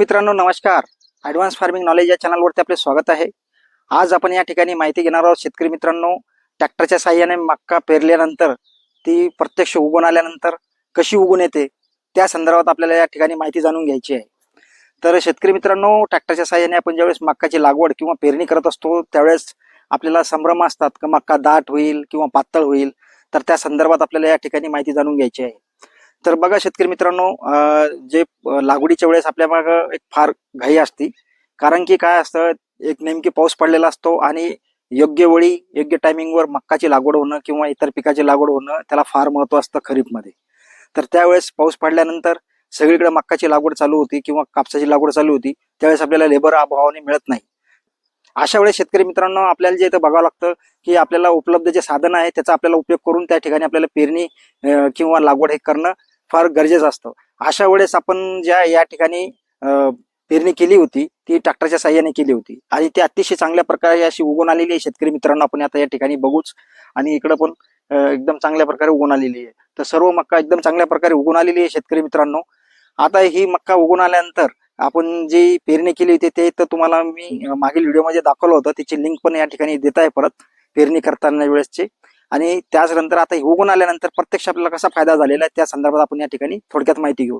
मित्रांनो नमस्कार. Advance farming knowledge या चॅनलवरती आपले स्वागत आहे. आज आपण या ठिकाणी माहिती घेणार आहोत शेतकरी मित्रांनो ट्रॅक्टरच्या साह्याने मक्का पेरल्यानंतर ती प्रत्यक्ष उगवून आल्यानंतर कशी उगून येते त्या संदर्भात आपल्याला या ठिकाणी माहिती जाणून घ्यायची आहे. तर शेतकरी मित्रांनो ट्रॅक्टरच्या साह्याने आपण ज्यावेळेस मक्काची लागवड किंवा पेरणी करत असतो त्यावेळेस आपल्याला संभ्रम असतात. की मक्का दाट होईल किंवा पातळ होईल. तर त्या संदर्भात आपल्याला या ठिकाणी माहिती जाणून घ्यायची आहे. तर बघा शेतकरी मित्रांनो जे लागवडीच्या वेळेस आपल्या मागं एक फार घाई असती. कारण की काय असतं एक नेमकी पाऊस पडलेला असतो आणि योग्य वेळी योग्य टायमिंगवर मक्काची लागवड होणं किंवा इतर पिकाची लागवड होणं त्याला फार महत्त्व असतं खरीपमध्ये. तर त्यावेळेस पाऊस पडल्यानंतर सगळीकडे मक्काची लागवड चालू होती किंवा कापसाची लागवड चालू होती त्यावेळेस आपल्याला लेबर अभावाने मिळत नाही. अशा वेळेस शेतकरी मित्रांनो आपल्याला जे इथं बघावं लागतं की आपल्याला उपलब्ध जे साधन आहे त्याचा आपल्याला उपयोग करून त्या ठिकाणी आपल्याला पेरणी किंवा लागवड हे करणं फार गरजेचं असतं. अशा वेळेस आपण ज्या या ठिकाणी पेरणी केली होती ती ट्रॅक्टरच्या साह्याने केली होती. आणि ती अतिशय चांगल्या प्रकारे अशी उगवून आलेली आहे. शेतकरी मित्रांनो आपण आता या ठिकाणी बघूच. आणि इकडं पण एकदम चांगल्या प्रकारे उगवून आलेली आहे. तर सर्व मक्का एकदम चांगल्या प्रकारे उगवून आलेली आहे शेतकरी मित्रांनो. आता ही मक्का उगवून आल्यानंतर आपण जी पेरणी केली होती ते तर तुम्हाला मी मागील व्हिडिओमध्ये दाखवलं होतं. त्याची लिंक पण या ठिकाणी देत आहे परत. पेरणी करताना वेळेसची. आणि त्याचनंतर आता हे उगून आल्यानंतर प्रत्यक्ष आपल्याला कसा फायदा झालेला आहे त्या संदर्भात आपण या ठिकाणी थोडक्यात माहिती घेऊ.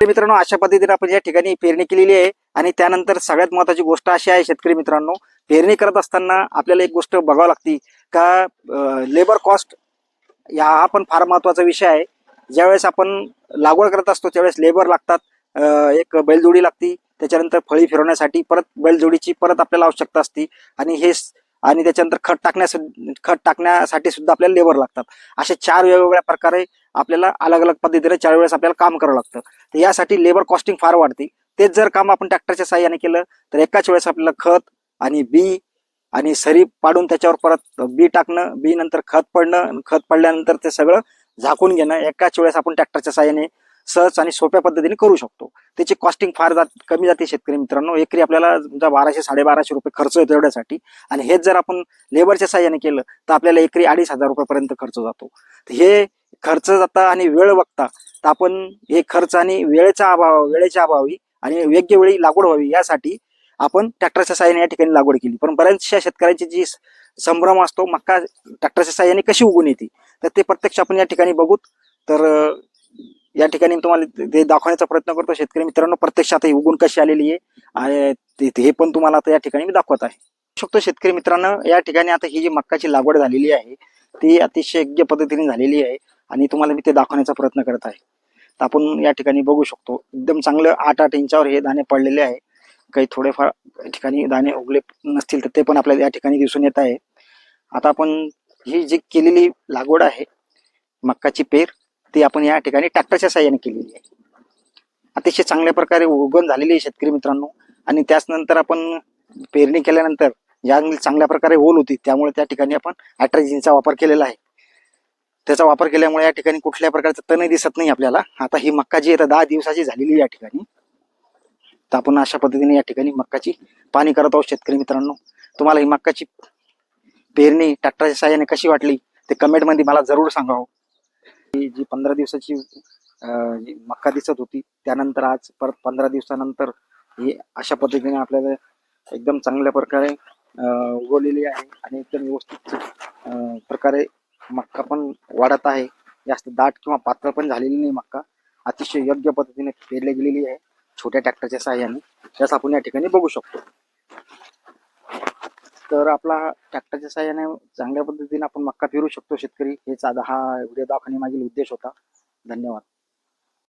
तर मित्रांनो अशा पद्धतीने आपण या ठिकाणी पेरणी केलेली आहे आणि त्यानंतर सगळ्यात महत्वाची गोष्ट अशी आहे शेतकरी मित्रांनो पेरणी करत असताना आपल्याला एक गोष्ट बघावं लागते का लेबर कॉस्ट या हा पण फार महत्त्वाचा विषय आहे. ज्यावेळेस आपण लागवड करत असतो त्यावेळेस लेबर लागतात एक बैलजोडी लागती त्याच्यानंतर फळी फिरवण्यासाठी परत बैलजोडीची परत आपल्याला आवश्यकता असते आणि हे आणि त्याच्यानंतर खत टाकण्यास खत टाकण्यासाठी सुद्धा आपल्याला लेबर लागतात. असे चार वेगवेगळ्या प्रकारे आपल्याला अलग अलग पद्धतीने चार वेळेस आपल्याला काम करावं लागतं. तर यासाठी लेबर कॉस्टिंग फार वाढते. तेच जर काम आपण ट्रॅक्टरच्या साह्याने केलं तर एकाच वेळेस आपल्याला खत आणि बी आणि सरी पाडून त्याच्यावर परत बी टाकणं बी नंतर खत पडणं खत पडल्यानंतर ते सगळं झाकून घेणं एकाच वेळेस आपण ट्रॅक्टरच्या साह्याने सहज आणि सोप्या पद्धतीने करू शकतो. त्याची कॉस्टिंग फार जात कमी जाते शेतकरी मित्रांनो. एकरी आपल्याला समजा बाराशे साडेबाराशे रुपये खर्च येतो एवढ्यासाठी. आणि हेच जर आपण लेबरच्या साह्याने केलं तर आपल्याला एकरी अडीच हजार रुपयापर्यंत खर्च जातो. तर हे खर्च जाता आणि वेळ बघता तर आपण हे खर्च आणि वेळेचा अभाव वेळेच्या अभावी आणि योग्य वेळी लागवड व्हावी यासाठी आपण ट्रॅक्टरच्या साह्याने या ठिकाणी लागवड केली. पण बऱ्याचशा शेतकऱ्यांची जी संभ्रम असतो मक्का ट्रॅक्टरच्या साह्याने कशी उगून येते तर ते प्रत्यक्ष आपण या ठिकाणी बघूत तर या ठिकाणी तुम्हाला ते दाखवण्याचा प्रयत्न करतो. शेतकरी मित्रांनो प्रत्यक्षात ही उगून कशी आलेली आहे ते- हे पण तुम्हाला आता या ठिकाणी मी दाखवत आहे. शकतो शेतकरी मित्रांनो या ठिकाणी आता ही जी मक्काची लागवड झालेली आहे ती अतिशय योग्य पद्धतीने झालेली आहे आणि तुम्हाला मी ते दाखवण्याचा प्रयत्न करत आहे. तर आपण या ठिकाणी बघू शकतो एकदम चांगलं आठ आठ इंचावर हे दाणे पडलेले आहे. काही थोडेफार या ठिकाणी दाणे उगले नसतील तर ते पण आपल्याला या ठिकाणी दिसून येत आहे. आता आपण ही जी केलेली लागवड आहे मक्काची पेर ती आपण या ठिकाणी ट्रॅक्टरच्या साह्याने केलेली आहे. अतिशय चांगल्या प्रकारे उगवण झालेली आहे शेतकरी मित्रांनो. आणि त्याच नंतर आपण पेरणी केल्यानंतर ज्या चांगल्या प्रकारे ओल होती त्यामुळे त्या ठिकाणी आपण अॅट्रॅजिनचा वापर केलेला आहे. त्याचा वापर केल्यामुळे या ठिकाणी कुठल्या प्रकारचं तणही दिसत नाही आपल्याला. आता ही मक्का जी आहे दहा दिवसाची झालेली आहे या ठिकाणी. तर आपण अशा पद्धतीने या ठिकाणी मक्काची पाणी करत आहोत शेतकरी मित्रांनो. तुम्हाला ही मक्काची पेरणी ट्रॅक्टरच्या साह्याने कशी वाटली ते कमेंटमध्ये मला जरूर सांगावं. ही जी पंधरा दिवसाची जी मक्का दिसत होती त्यानंतर आज परत पंधरा दिवसानंतर ही अशा पद्धतीने आपल्याला एकदम चांगल्या प्रकारे उगवलेली आहे आणि एकदम व्यवस्थित प्रकारे मक्का पण वाढत आहे. जास्त दाट किंवा पातळ पण झालेली नाही मक्का. अतिशय योग्य पद्धतीने पेरली गेलेली आहे. छोट्या ट्रॅक्टरच्या सहाय्याने. त्यास आपण या ठिकाणी बघू शकतो. तर आपला ट्रॅक्टरच्या साह्याने चांगल्या पद्धतीने आपण मक्का पेरू शकतो शेतकरी. हेच आता हा व्हिडिओ दाखवण्यामागील उद्देश होता. धन्यवाद.